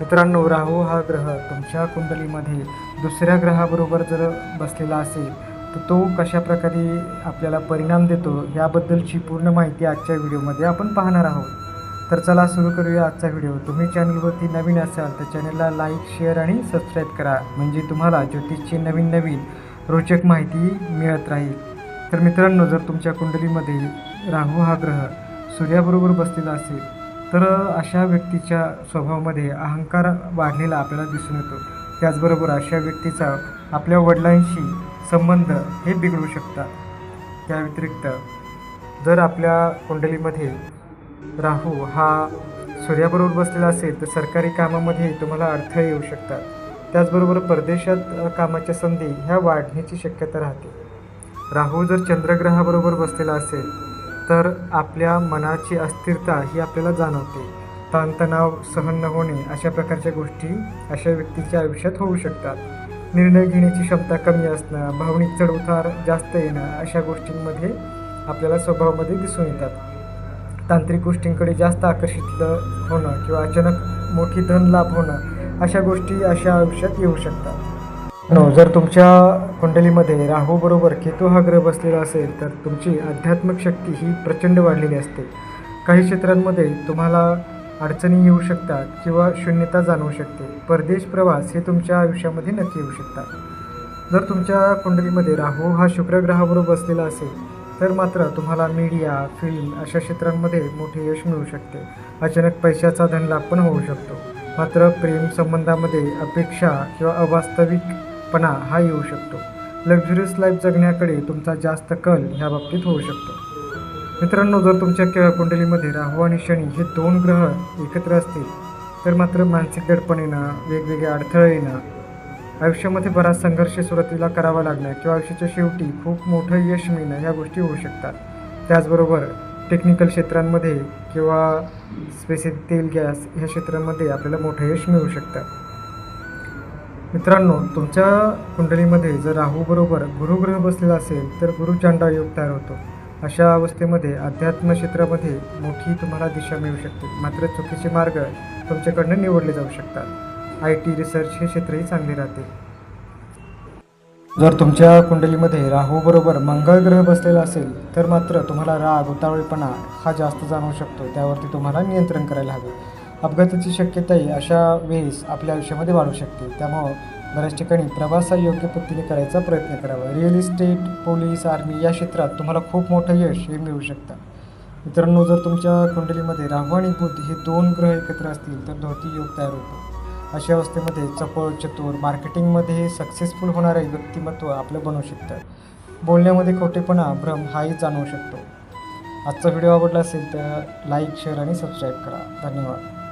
मित्रांनो राहू हा ग्रह तुमच्या कुंडलीमध्ये दुसऱ्या ग्रहाबरोबर जर बसलेला असेल तर तो कशा प्रकारे आपल्याला परिणाम देतो याबद्दलची पूर्ण माहिती आजच्या व्हिडिओमध्ये आपण पाहणार आहोत. तर चला सुरू करूया आजचा व्हिडिओ. तुम्ही चॅनलवरती नवीन असाल तर चॅनलला लाईक शेअर आणि सबस्क्राईब करा. म्हणजे तुम्हाला ज्योतिषची नवीन नवीन रोचक माहिती मिळत राहील. तर मित्रांनो जर तुमच्या कुंडलीमध्ये राहू हा ग्रह सूर्याबरोबर बसलेला असेल तर अशा व्यक्तीच्या स्वभावामध्ये अहंकार वाढलेला आपल्याला दिसून येतो. त्याचबरोबर अशा व्यक्तीचा आपल्या वडिलांशी संबंध हे बिघडू शकतात. त्या व्यतिरिक्त जर आपल्या कुंडलीमध्ये राहू हा सूर्याबरोबर बसलेला असेल तर सरकारी कामामध्ये तुम्हाला अडथळे येऊ शकतात. त्याचबरोबर परदेशात कामाच्या संधी ह्या वाढण्याची शक्यता राहते. राहू जर चंद्रग्रहाबरोबर बसलेला असेल तर आपल्या मनाची अस्थिरता ही आपल्याला जाणवते. ताणतणाव सहन न होणे अशा प्रकारच्या गोष्टी अशा व्यक्तीच्या आयुष्यात होऊ शकतात. निर्णय घेण्याची क्षमता कमी असणं भावनिक चढउतार जास्त येणं अशा गोष्टींमध्ये आपल्याला स्वभावामध्ये दिसून येतात. तांत्रिक गोष्टींकडे जास्त आकर्षित होणं किंवा अचानक मोठी धन लाभ होणं अशा गोष्टी अशा आयुष्यात येऊ शकतात. जर तुमच्या कुंडलीमध्ये राहूबरोबर केतू हा ग्रह बसलेला असेल तर तुमची आध्यात्मिक शक्ती ही प्रचंड वाढलेली असते. काही क्षेत्रांमध्ये तुम्हाला अडचणी येऊ शकतात किंवा शून्यता जाणवू शकते. परदेश प्रवास हे तुमच्या आयुष्यामध्ये नक्की येऊ शकतात. जर तुमच्या कुंडलीमध्ये राहू हा शुक्रग्रहाबरोबर बसलेला असेल तर मात्र तुम्हाला मीडिया फिल्म अशा क्षेत्रांमध्ये मोठे यश मिळू शकते. अचानक पैशाचा धनलाभ पण होऊ शकतो. मात्र प्रेम संबंधामध्ये अपेक्षा किंवा अवास्तविक पणा हा येऊ शकतो. लक्झुरियस लाईफ जगण्याकडे तुमचा जास्त कल ह्या बाबतीत होऊ शकतो. मित्रांनो जर तुमच्या के कुंडलीमध्ये राहू आणि शनी हे दोन ग्रह एकत्र असतील तर मात्र मानसिक दडपण येणं वेगवेगळे अडथळे येणं आयुष्यामध्ये बराच संघर्ष सुरुवातीला करावा लागणं किंवा आयुष्याच्या शेवटी खूप मोठं यश मिळणं ह्या गोष्टी होऊ शकतात. त्याचबरोबर टेक्निकल क्षेत्रांमध्ये किंवा स्पेसिफिक तेल गॅस ह्या क्षेत्रांमध्ये आपल्याला मोठं यश मिळू शकतं. मित्रांनो तुमच्या कुंडलीमध्ये जर राहूबरोबर गुरुग्रह बसलेला असेल तर गुरुचांडा योग तयार होतो. अशा अवस्थेमध्ये अध्यात्म क्षेत्रामध्ये मोठी तुम्हाला दिशा मिळू शकते. मात्र चुकीचे मार्ग तुमच्याकडनं निवडले जाऊ शकतात. आय टी रिसर्च हे क्षेत्रही चांगले राहते. जर तुमच्या कुंडलीमध्ये राहूबरोबर मंगळ ग्रह बसलेला असेल तर मात्र तुम्हाला राग उतावळीपणा हा जास्त जाणवू शकतो. त्यावरती तुम्हाला नियंत्रण करायला हवे. अपघाताची शक्यताही अशा वेळेस आपल्या आयुष्यामध्ये वाढू शकते. त्यामुळं बऱ्याच ठिकाणी प्रवास हा योग्य पद्धतीने करायचा प्रयत्न करावा. रिअल इस्टेट पोलीस आर्मी या क्षेत्रात तुम्हाला खूप मोठं यश हे मिळू शकतं. मित्रांनो जर तुमच्या कुंडलीमध्ये राहू आणि बुद्ध हे दोन ग्रह एकत्र असतील तर धोती योग तयार होतो. अशा अवस्थेमध्ये चपळ चतुर मार्केटिंगमध्ये सक्सेसफुल होणारे व्यक्तिमत्व आपलं बनवू शकतं. बोलण्यामध्ये खोटेपणा भ्रम हाही जाणवू शकतो. आजचा व्हिडिओ आवडला असेल तर लाईक शेअर आणि सबस्क्राईब करा. धन्यवाद.